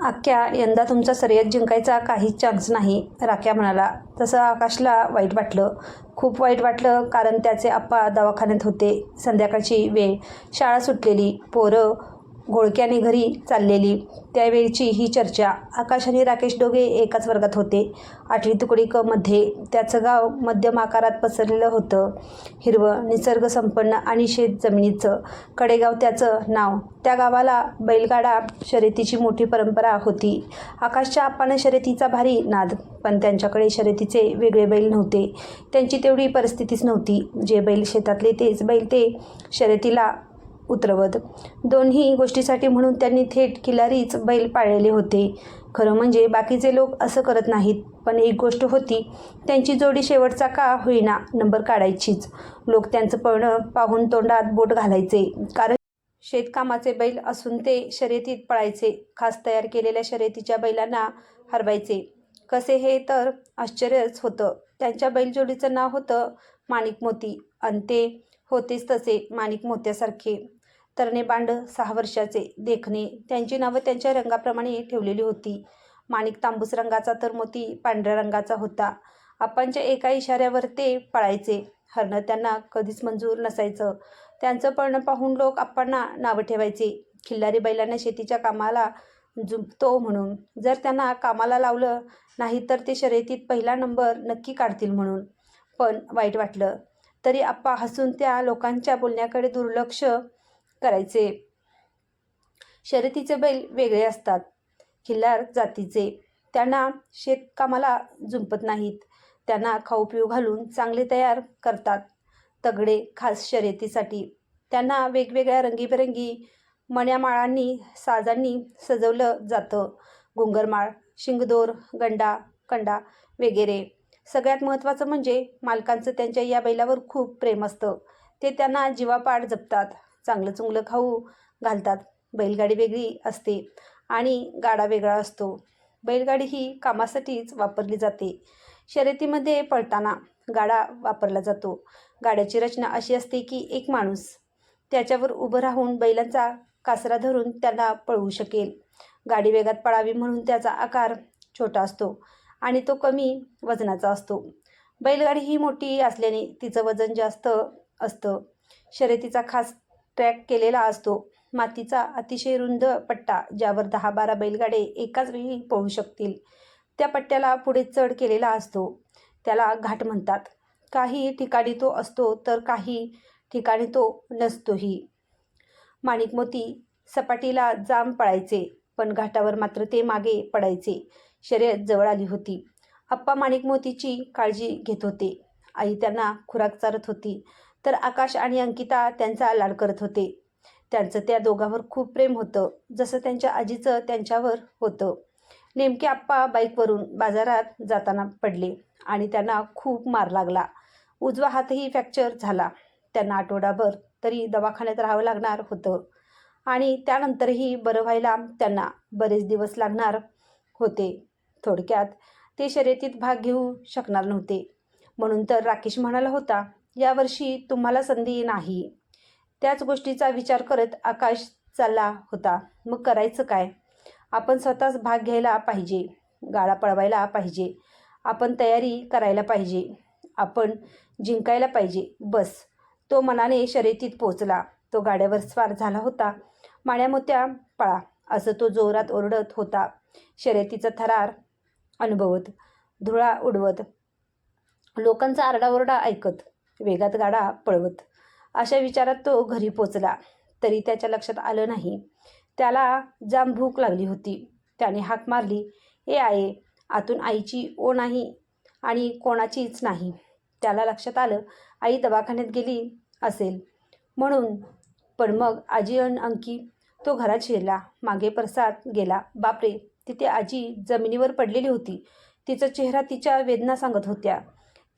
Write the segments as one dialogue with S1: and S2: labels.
S1: आख्या यंदा तुमचा शर्यत जिंकायचा काहीच चान्स नाही राख्या म्हणाला. तसं आकाशला वाईट वाटलं. खूप वाईट वाटलं कारण त्याचे आप्पा दवाखान्यात होते. संध्याकाळची वेळ. शाळा सुटलेली. पोरं घोळक्याने घरी चाललेली. त्यावेळची ही चर्चा. आकाश आणि राकेश दोघे एकाच वर्गात होते. आठवी तुकडी क मध्ये त्याचं गाव मध्यम आकारात पसरलेलं होतं. हिरवं निसर्गसंपन्न आणि शेत जमिनीचं. कडेगाव त्याचं नाव. त्या गावाला बैलगाडा शर्यतीची मोठी परंपरा होती. आकाशच्या आप्पानं शर्यतीचा भारी नाद पण त्यांच्याकडे शर्यतीचे वेगळे बैल नव्हते. त्यांची तेवढी परिस्थितीच नव्हती. जे बैल शेतातले तेच बैल ते शर्यतीला उतरवत. दोन्ही गोष्टीसाठी म्हणून त्यांनी थेट किल्लारीच बैल पाळलेले होते. खरं म्हणजे बाकीचे लोक असं करत नाहीत पण एक गोष्ट होती त्यांची जोडी शेवटचा का होईना नंबर काढायचीच. लोक त्यांचं पळणं पाहून तोंडात बोट घालायचे कारण शेतकामाचे बैल असून ते शर्यतीत पळायचे खास तयार केलेल्या शर्यतीच्या बैलांना हरवायचे. कसे हे तर आश्चर्यच होतं. त्यांच्या बैलजोडीचं नाव होतं माणिक मोती आणि ते होतेच तसे माणिक मोत्यासारखे. तरणे बांड सहा वर्षाचे देखणे. त्यांची नावं त्यांच्या रंगाप्रमाणे ठेवलेली होती. माणिक तांबूस रंगाचा तर मोती पांढऱ्या रंगाचा होता. आपांच्या एका इशाऱ्यावर ते पळायचे. हरणं त्यांना कधीच मंजूर नसायचं. त्यांचं पळणं पाहून लोक आप्पांना नावं ठेवायचे. खिल्लारी बैलांना शेतीच्या कामाला जुंपतो म्हणून. जर त्यांना कामाला लावलं नाही तर ते शर्यतीत पहिला नंबर नक्की काढतील म्हणून. पण वाईट वाटलं. तरी आप्पा हसून त्या लोकांच्या बोलण्याकडे दुर्लक्ष करायचे. शर्यतीचे बैल वेगळे असतात. खिल्लार जातीचे. त्यांना शेतकामाला झुंपत नाहीत. त्यांना खाऊ पिऊ घालून चांगले तयार करतात. तगडे खास शर्यतीसाठी. त्यांना वेगवेगळ्या रंगीबेरंगी मण्यामाळांनी साजांनी सजवलं जातं. घुंगरमाळ शिंगदोर गंडा कंडा वगैरे. सगळ्यात महत्त्वाचं म्हणजे मालकांचं त्यांच्या या बैलावर खूप प्रेम असतं. ते त्यांना जीवापाड जपतात. चांगलं चुंगलं खाऊ घालतात. बैलगाडी वेगळी असते आणि गाडा वेगळा असतो. बैलगाडी ही कामासाठीच वापरली जाते. शर्यतीमध्ये पळताना गाडा वापरला जातो. गाड्याची रचना अशी असते की एक माणूस त्याच्यावर उभं राहून बैलांचा कासरा धरून त्यांना पळवू शकेल. गाडी वेगात पळावी म्हणून त्याचा आकार छोटा असतो आणि तो कमी वजनाचा असतो. बैलगाडी ही मोठी असल्याने तिचं वजन जास्त असतं. शर्यतीचा खास ट्रॅक केलेला असतो. मातीचा अतिशय रुंद पट्टा ज्यावर दहा बारा बैलगाडे एकाच वेळी पळू शकतील त्या पट्ट्याला पुढे चढ केलेला असतो. त्याला घाट म्हणतात. काही ठिकाणी तो असतो तर काही ठिकाणी तो नसतोही. माणिकमोती सपाटीला जाम पळायचे पण घाटावर मात्र ते मागे पडायचे. शर्यत जवळ आली होती. आप्पा माणिकमोतीची काळजी घेत होते. आई त्यांना खुराक चारत होती. तर आकाश आणि अंकिता त्यांचा लाड करत होते. त्यांचं त्या दोघांवर खूप प्रेम होतं जसं त्यांच्या आजीचं त्यांच्यावर होतं. नेमके आप्पा बाईकवरून बाजारात जाताना पडले आणि त्यांना खूप मार लागला. उजवा हातही फ्रॅक्चर झाला. त्यांना आठवडाभर तरी दवाखान्यात राहावं लागणार होतं. आणि त्यानंतरही बरं व्हायला त्यांना बरेच दिवस लागणार होते. थोडक्यात ते शर्यतीत भाग घेऊ शकणार नव्हते. म्हणून तर राकेश म्हणाला होता यावर्षी तुम्हाला संधी नाही. त्याच गोष्टीचा विचार करत आकाश चालला होता. मग करायचं काय? आपण स्वतःच भाग घ्यायला पाहिजे. गाळा पळवायला पाहिजे. आपण तयारी करायला पाहिजे. आपण जिंकायला पाहिजे. बस. तो मनाने शर्यतीत पोचला तो गाड्यावर स्वार झाला होता. माण्यामोत्या पळा. असं तो जोरात ओरडत होता. शर्यतीचा थरार अनुभवत. धुळा उडवत. लोकांचा आरडाओरडा ऐकत. वेगात गाडा पळवत. अशा विचारात तो घरी पोचला. तरी त्याच्या लक्षात आलं नाही. त्याला जाम भूक लागली होती. त्याने हाक मारली. ए आहे आतून आईची ओ नाही आणि कोणाचीच नाही त्याला लक्षात आलं आई दवाखान्यात गेली असेल. म्हणून पण मग आजी अन अंकी तो घरात शिरला. मागे परसात गेला. बापरे तिथे आजी जमिनीवर पडलेली होती. तिचा चेहरा तिच्या वेदना सांगत होत्या.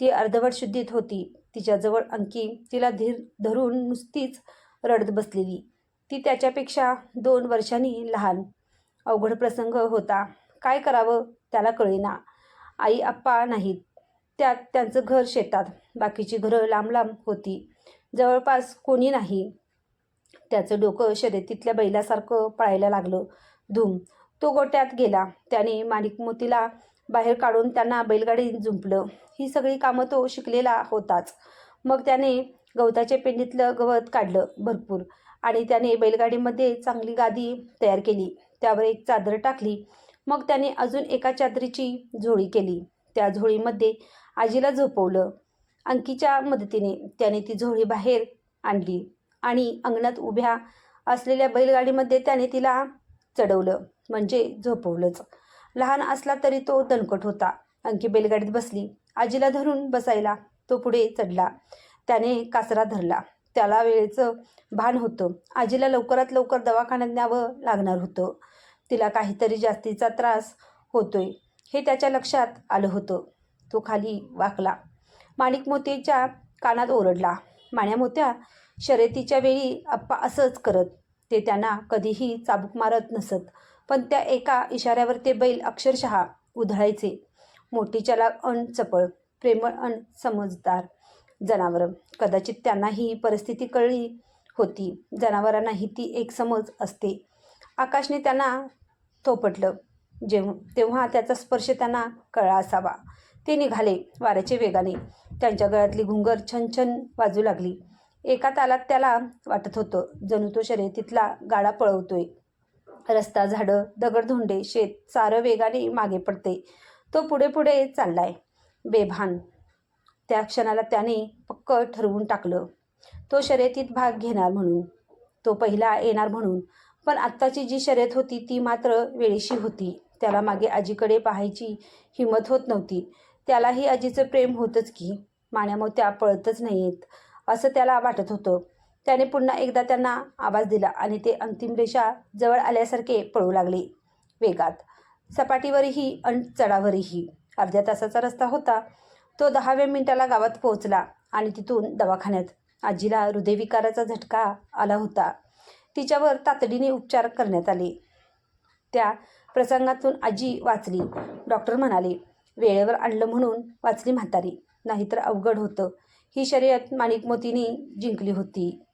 S1: ती अर्धवट शुद्धीत होती. तिच्याजवळ अंकी तिला धीर धरून नुसतीच रडत बसलेली. ती त्याच्यापेक्षा दोन वर्षांनी लहान. अवघड प्रसंग होता. काय करावं? त्याला कळेना. आई आप्पा नाहीत. त्यात त्यांचं घर शेतात. बाकीची घरं लांब लांब होती. जवळपास कोणी नाही. त्याचं डोकं शर्यतीतल्या बैलासारखं पळायला लागलं. धूम. तो गोट्यात गेला. त्याने माणिकमोतीला बाहेर काढून त्यांना बैलगाडी जुंपलं. ही सगळी कामं तो शिकलेला होताच. मग त्याने गवताच्या पेंडीतलं गवत काढलं भरपूर आणि त्याने बैलगाडीमध्ये चांगली गादी तयार केली. त्यावर एक चादर टाकली. मग त्याने अजून एका चादरीची झोळी केली. त्या झोळीमध्ये आजीला झोपवलं. अंकीच्या मदतीने त्याने ती झोळी बाहेर आणली आणि अंगणात उभ्या असलेल्या बैलगाडीमध्ये त्याने तिला चढवलं. म्हणजे झोपवलंच. लहान असला तरी तो दणकट होता. अंकी बैलगाडीत बसली. आजीला धरून बसायला तो पुढे चढला. त्याने कासरा धरला. त्याला वेळेचं भान होतं. आजीला लवकरात लवकर दवाखान्यात न्यावं लागणार होतं. तिला काहीतरी जास्तीचा त्रास होतोय हे त्याच्या लक्षात आलं होतं. तो खाली वाकला. माणिक मोतीच्या कानात ओरडला. माण्या मोत्या शर्यतीच्या वेळी आप्पा असंच करत. ते त्यांना कधीही चाबूक मारत नसत. पण त्या एका इशाऱ्यावर ते बैल अक्षरशः उधळायचे. मोठी चलाक अण चपळ प्रेमळ अण समजदार जनावरं. कदाचित त्यांना ही परिस्थिती कळली होती. जनावरांनाही ती एक समज असते. आकाशने त्यांना थोपटलं. जेव्हा तेव्हा त्याचा स्पर्श त्यांना कळला असावा. ते निघाले वाऱ्याचे वेगाने. त्यांच्या गळ्यातली घुंगर छन छन वाजू लागली. एका तालात त्याला वाटत होतं जणू तो शर्यतीतला गाडा पळवतोय. रस्ता झाडं दगडधोंडे शेत सारं वेगाने मागे पडते. तो पुढे पुढे चाललाय. बेभान. त्या क्षणाला त्याने पक्क ठरवून टाकलं. तो शर्यतीत भाग घेणार म्हणून. तो पहिला येणार म्हणून. पण आत्ताची जी शर्यत होती ती मात्र वेळेशी होती. त्याला मागे आजीकडे पाहायची हिंमत होत नव्हती. त्यालाही आजीचं प्रेम होतंच की माण्यामोत्या पळतच नाहीत असं त्याला वाटत होतं. त्याने पुन्हा एकदा त्यांना आवाज दिला आणि ते अंतिम रेषा जवळ आल्यासारखे पळू लागले. वेगात. सपाटीवरही अन चढावरही. अर्ध्या तासाचा रस्ता होता. तो दहाव्या मिनिटाला गावात पोहोचला आणि तिथून दवाखान्यात. आजीला हृदयविकाराचा झटका आला होता. तिच्यावर तातडीने उपचार करण्यात आले. त्या प्रसंगातून आजी वाचली. डॉक्टर म्हणाले वेळेवर आणलं म्हणून वाचली म्हातारी. नाहीतर अवघड होतं. ही शर्यत माणिकमोतीने जिंकली होती.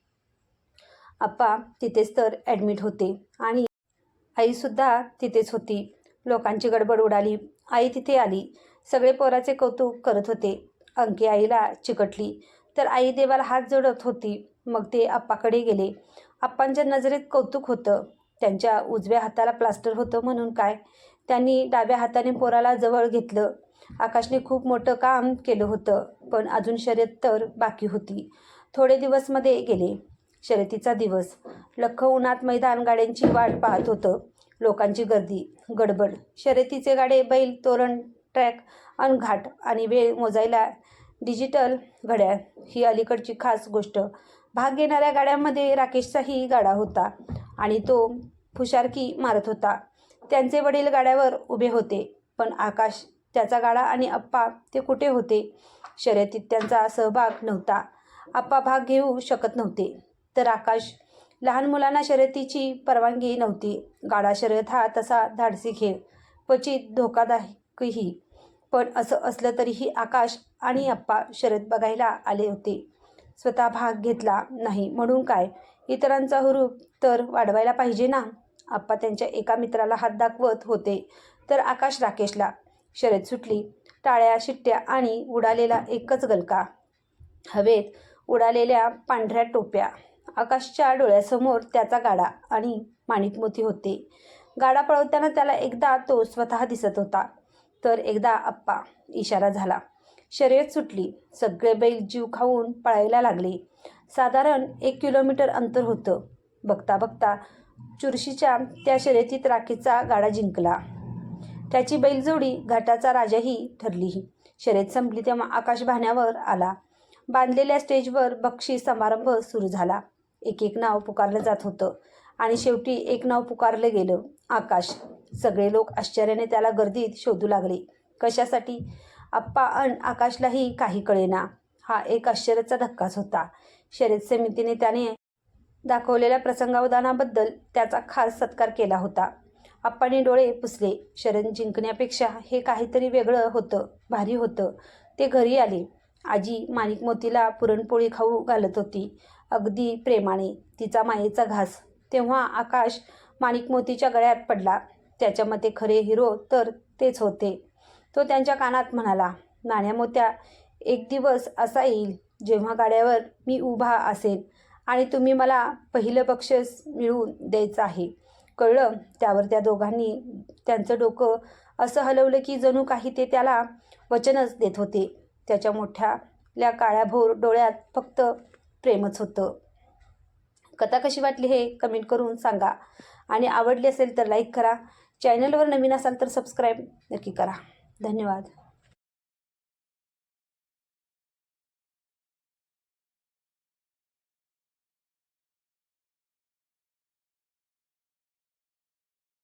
S1: आप्पा तिथेच तर ॲडमिट होते. आणि आईसुद्धा तिथेच होती. लोकांची गडबड उडाली. आई तिथे आली. सगळे पोराचे कौतुक करत होते. अंकी आईला चिकटली. तर आई देवाला हात जोडत होती. मग ते आप्पाकडे गेले. आप्पांच्या नजरेत कौतुक होतं. त्यांच्या उजव्या हाताला प्लास्टर होतं म्हणून काय? त्यांनी डाव्या हाताने पोराला जवळ घेतलं. आकाशने खूप मोठं काम केलं होतं. पण अजून शर्यत तर बाकी होती. थोडे दिवसमध्ये गेले. शर्यतीचा दिवस. लख उन्हात मैदान गाड्यांची वाट पाहत होतं. लोकांची गर्दी गडबड. शर्यतीचे गाडे बैल तोरण ट्रॅक अन घाट आणि वेळ मोजायला डिजिटल घड्याळ ही अलीकडची खास गोष्ट. भाग घेणाऱ्या गाड्यांमध्ये राकेशचाही गाडा होता आणि तो फुशारकी मारत होता. त्यांचे वडील गाड्यावर उभे होते पण आकाश त्याचा गाडा आणि अप्पा ते कुठे होते? शर्यतीत त्यांचा सहभाग नव्हता. आप्पा भाग घेऊ शकत नव्हते. तर आकाश लहान मुलांना शर्यतीची परवानगी नव्हती. गाडा शर्यत हा तसा धाडसी खेळ क्वचित धोकादायकही. पण असं असलं तरीही आकाश आणि अप्पा शर्यत बघायला आले होते. स्वतः भाग घेतला नाही म्हणून काय? इतरांचा हुरूप तर वाढवायला पाहिजे ना? आप्पा त्यांच्या एका मित्राला हात दाखवत होते तर आकाश राकेशला. शर्यत सुटली. टाळ्या शिट्ट्या आणि उडालेला एकच गलका. हवेत उडालेल्या पांढऱ्या टोप्या. आकाशच्या डोळ्यासमोर त्याचा गाडा आणि माणिक मोती होते. गाडा पळवताना त्याला एकदा तो स्वतः दिसत होता. तर एकदा आप्पा इशारा झाला. शर्यत सुटली. सगळे बैल जीव खाऊन पळायला लागले. साधारण एक किलोमीटर अंतर होतं. बघता बघता चुरशीच्या त्या शर्यतीत राखीचा गाडा जिंकला. त्याची बैलजोडी घाटाचा राजाही ठरली. शर्यत संपली तेव्हा आकाश भाण्यावर आला. बांधलेल्या स्टेजवर बक्षीस समारंभ सुरू झाला. एक एक नाव पुकारलं जात होतं. आणि शेवटी एक नाव पुकारलं गेलं आकाश. सगळे लोक आश्चर्याने त्याला गर्दीत शोधू लागले. कशासाठी? आप्पा अन आकाशलाही काही कळेना. हा एक आश्चर्याचा धक्काच होता. शर्यत समितीने त्याने दाखवलेल्या प्रसंगावधानाबद्दल त्याचा खास सत्कार केला होता. आप्पाने डोळे पुसले. शरण जिंकण्यापेक्षा हे काहीतरी वेगळं होतं भारी होतं. ते घरी आले. आजी माणिक मोतीला पुरणपोळी खाऊ घालत होती. अगदी प्रेमाने तिचा मायेचा घास तेव्हा आकाश माणिक मोतीच्या गळ्यात पडला. त्याच्या मते खरे हिरो तर तेच होते. तो त्यांच्या कानात म्हणाला नाण्या मोत्या एक दिवस असा येईल जेव्हा गाड्यावर मी उभा असेल आणि तुम्ही मला पहिलं बक्षीस मिळवून द्यायचं आहे. कळलं त्यावर त्या दोघांनी त्यांचं डोकं असं हलवलं की जणू काही ते त्याला वचनच देत होते. त्याच्या मोठ्याल्या काळ्याभोर डोळ्यात फक्त प्रेमच होतं. कथा कशी वाटली हे कमेंट करून सांगा. आणि आवडली असेल तर लाईक करा. चॅनलवर नवीन असाल तर सबस्क्राईब नक्की करा. धन्यवाद.